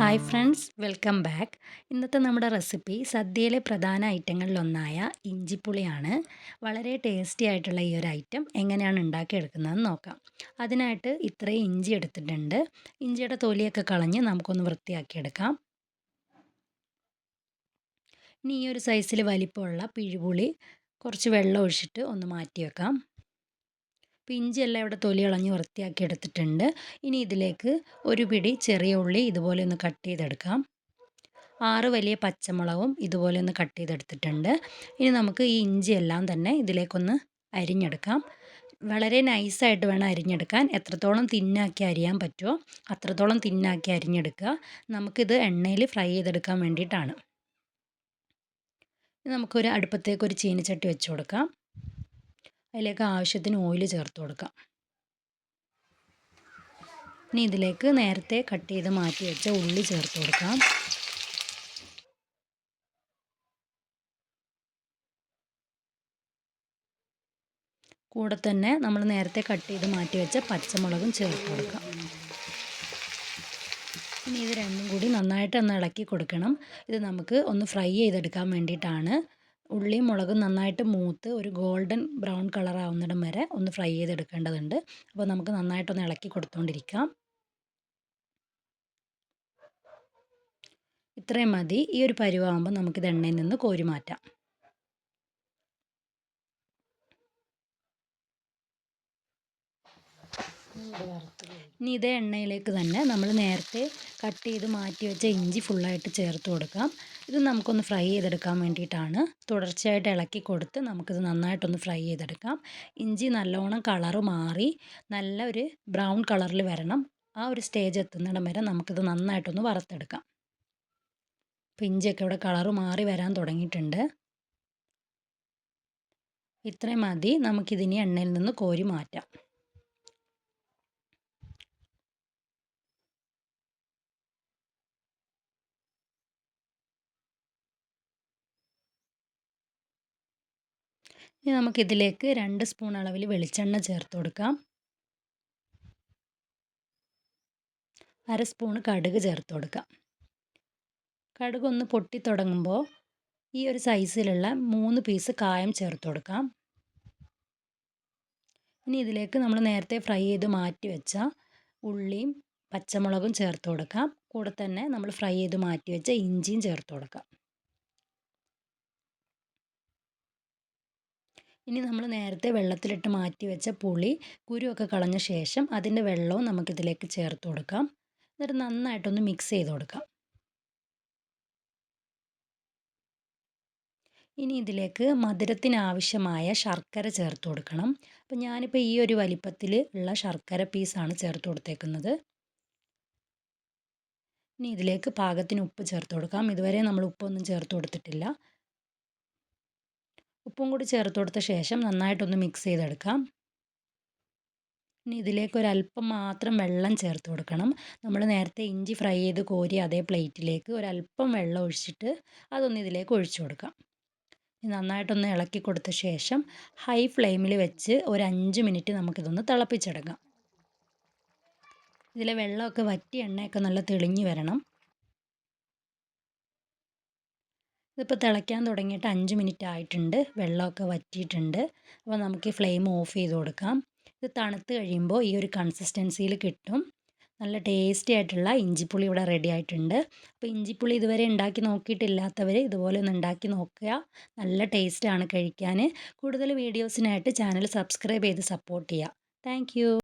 Hi friends welcome back. ഇന്നത്തെ നമ്മുടെ recipe സദ്യയിലെ പ്രധാന ഐറ്റങ്ങളിലൊന്നായ ഇഞ്ചിപ്പുളിയാണ്. വളരെ ടേസ്റ്റി ആയിട്ടുള്ള ഈ ഒരു ഐറ്റം എങ്ങനെയാണ് ഉണ്ടാക്കിയെടുക്കുന്നതെന്ന് നോക്കാം. അതിനായിട്ട് ഇത്രയും ഇഞ്ചി എടുത്തിട്ടുണ്ട്. ഇഞ്ചിയുടെ തൊലിയൊക്കെ കളഞ്ഞ് നമുക്കൊന്ന് വൃത്തിയാക്കിയെടുക്കാം. ഇനി ഈ ഒരു സൈസിൽ വലിപ്പമുള്ള പിഴുപുളി കുറച്ച് വെള്ളം ഒഴിച്ചിട്ട് ഒന്ന് മാറ്റി വെക്കാം അപ്പോൾ ഇഞ്ചിയെല്ലാം ഇവിടെ തൊലി കളഞ്ഞ് വൃത്തിയാക്കി എടുത്തിട്ടുണ്ട്. ഇനി ഇതിലേക്ക് ഒരു പിടി ചെറിയ ഉള്ളി ഇതുപോലെ ഒന്ന് കട്ട് ചെയ്തെടുക്കാം. ആറ് വലിയ പച്ചമുളകും ഇതുപോലെ ഒന്ന് കട്ട് ചെയ്തെടുത്തിട്ടുണ്ട്. ഇനി നമുക്ക് ഈ ഇഞ്ചിയെല്ലാം തന്നെ ഇതിലേക്കൊന്ന് അരിഞ്ഞെടുക്കാം. വളരെ നൈസായിട്ട് വേണം അരിഞ്ഞെടുക്കാൻ. എത്രത്തോളം തിന്നാക്കി അരിയാൻ പറ്റുമോ അത്രത്തോളം തിന്നാക്കി അരിഞ്ഞെടുക്കുക. നമുക്കിത് എണ്ണയിൽ ഫ്രൈ ചെയ്തെടുക്കാൻ വേണ്ടിയിട്ടാണ്. നമുക്കൊരു അടുപ്പത്തേക്ക് ഒരു ചീനിച്ചട്ടി വെച്ച് കൊടുക്കാം. അതിലേക്ക് ആവശ്യത്തിന് ഓയിൽ ചേർത്ത് കൊടുക്കാം. ഇനി ഇതിലേക്ക് നേരത്തെ കട്ട് ചെയ്ത് മാറ്റി വെച്ച ഉള്ളി ചേർത്ത് കൊടുക്കാം. കൂടെ തന്നെ നമ്മൾ നേരത്തെ കട്ട് ചെയ്ത് മാറ്റി വെച്ച പച്ചമുളകും ചേർത്ത് കൊടുക്കാം. ഇനി ഇത് രണ്ടും കൂടി നന്നായിട്ട് ഒന്ന് ഇളക്കി കൊടുക്കണം. ഇത് നമുക്ക് ഒന്ന് ഫ്രൈ ചെയ്തെടുക്കാൻ വേണ്ടിയിട്ടാണ്. ഉള്ളിയും മുളകും നന്നായിട്ട് മൂത്ത് ഒരു ഗോൾഡൻ ബ്രൗൺ കളർ ആവുന്നിടം വരെ ഒന്ന് ഫ്രൈ ചെയ്തെടുക്കേണ്ടതുണ്ട്. അപ്പോൾ നമുക്ക് നന്നായിട്ടൊന്ന് ഇളക്കി കൊടുത്തുകൊണ്ടിരിക്കാം ഇത്രയും മതി. ഈ ഒരു പരുവാകുമ്പോൾ നമുക്കിത് എണ്ണയിൽ നിന്ന് കോരി മാറ്റാം. ഇനി ഇതേ എണ്ണയിലേക്ക് തന്നെ നമ്മൾ നേരത്തെ കട്ട് ചെയ്ത് മാറ്റി വെച്ച ഇഞ്ചി ഫുള്ളായിട്ട് ചേർത്ത് കൊടുക്കാം. ഇത് നമുക്കൊന്ന് ഫ്രൈ ചെയ്തെടുക്കാൻ വേണ്ടിയിട്ടാണ്. തുടർച്ചയായിട്ട് ഇളക്കി കൊടുത്ത് നമുക്കിത് നന്നായിട്ടൊന്ന് ഫ്രൈ ചെയ്തെടുക്കാം. ഇഞ്ചി നല്ലോണം കളറ് മാറി നല്ല ഒരു ബ്രൗൺ കളറിൽ വരണം. ആ ഒരു സ്റ്റേജ് എത്തുന്നിടം വരെ നമുക്കിത് നന്നായിട്ടൊന്ന് വറുത്തെടുക്കാം. അപ്പോൾ ഇഞ്ചിയൊക്കെ ഇവിടെ കളറ് മാറി വരാൻ തുടങ്ങിയിട്ടുണ്ട്. ഇത്രയും മതി. നമുക്കിതിനി എണ്ണയിൽ നിന്ന് കോരി മാറ്റാം. ഇനി നമുക്കിതിലേക്ക് രണ്ട് സ്പൂൺ അളവിൽ വെളിച്ചെണ്ണ ചേർത്ത് കൊടുക്കാം. അര സ്പൂൺ കടുക് ചേർത്ത് കൊടുക്കാം. കടുക് ഒന്ന് പൊട്ടി തുടങ്ങുമ്പോൾ ഈ ഒരു സൈസിലുള്ള മൂന്ന് പീസ് കായം ചേർത്ത് കൊടുക്കാം. ഇനി ഇതിലേക്ക് നമ്മൾ നേരത്തെ ഫ്രൈ ചെയ്ത് മാറ്റി വെച്ച ഉള്ളിയും പച്ചമുളകും ചേർത്ത് കൊടുക്കാം. കൂടെ തന്നെ നമ്മൾ ഫ്രൈ ചെയ്ത് മാറ്റി വെച്ച ഇഞ്ചിയും ചേർത്ത് കൊടുക്കാം. ഇനി നമ്മൾ നേരത്തെ വെള്ളത്തിലിട്ട് മാറ്റി വെച്ച പുളി കുരുവൊക്കെ കളഞ്ഞ ശേഷം അതിന്റെ വെള്ളവും നമുക്കിതിലേക്ക് ചേർത്ത് കൊടുക്കാം. എന്നിട്ട് നന്നായിട്ടൊന്ന് മിക്സ് ചെയ്ത് കൊടുക്കാം. ഇനി ഇതിലേക്ക് മധുരത്തിന് ആവശ്യമായ ശർക്കര ചേർത്ത് കൊടുക്കണം. അപ്പം ഞാനിപ്പോൾ ഈ ഒരു വലിപ്പത്തിൽ ഉള്ള ശർക്കര പീസാണ് ചേർത്ത് കൊടുത്തേക്കുന്നത്. ഇനി ഇതിലേക്ക് പാകത്തിന് ഉപ്പ് ചേർത്ത് കൊടുക്കാം. ഇതുവരെ നമ്മൾ ഉപ്പൊന്നും ചേർത്ത് കൊടുത്തിട്ടില്ല. ഉപ്പും കൂടി ചേർത്ത് കൊടുത്ത ശേഷം നന്നായിട്ടൊന്ന് മിക്സ് ചെയ്തെടുക്കാം. ഇനി ഇതിലേക്ക് ഒരല്പം മാത്രം വെള്ളം ചേർത്ത് കൊടുക്കണം. നമ്മൾ നേരത്തെ ഇഞ്ചി ഫ്രൈ ചെയ്ത് കോരി അതേ പ്ലേറ്റിലേക്ക് ഒരല്പം വെള്ളം ഒഴിച്ചിട്ട് അതൊന്ന് ഇതിലേക്ക് ഒഴിച്ചു കൊടുക്കാം. നന്നായിട്ടൊന്ന് ഇളക്കി കൊടുത്ത ശേഷം ഹൈ ഫ്ലെയിമിൽ വെച്ച് ഒരു അഞ്ച് മിനിറ്റ് നമുക്കിതൊന്ന് തിളപ്പിച്ചെടുക്കാം. ഇതിലെ വെള്ളമൊക്കെ വറ്റി എണ്ണയൊക്കെ നല്ല തെളിഞ്ഞു വരണം. ഇതിപ്പോൾ തിളയ്ക്കാൻ തുടങ്ങിയിട്ട് അഞ്ച് മിനിറ്റ് ആയിട്ടുണ്ട്. വെള്ളമൊക്കെ വറ്റിയിട്ടുണ്ട്. അപ്പോൾ നമുക്ക് ഫ്ലെയിം ഓഫ് ചെയ്ത് കൊടുക്കാം. ഇത് തണുത്ത് കഴിയുമ്പോൾ ഈ ഒരു കൺസിസ്റ്റൻസിയിൽ കിട്ടും. നല്ല ടേസ്റ്റി ആയിട്ടുള്ള ഇഞ്ചിപ്പുളി ഇവിടെ റെഡി ആയിട്ടുണ്ട്. അപ്പോൾ ഇഞ്ചിപ്പുളി ഇതുവരെ ഉണ്ടാക്കി നോക്കിയിട്ടില്ലാത്തവർ ഇതുപോലെ ഒന്ന് ഉണ്ടാക്കി നോക്കുക. നല്ല ടേസ്റ്റാണ് കഴിക്കാൻ കൂടുതൽ വീഡിയോസിനായിട്ട് ചാനൽ സബ്സ്ക്രൈബ് ചെയ്ത് സപ്പോർട്ട് ചെയ്യുക. താങ്ക്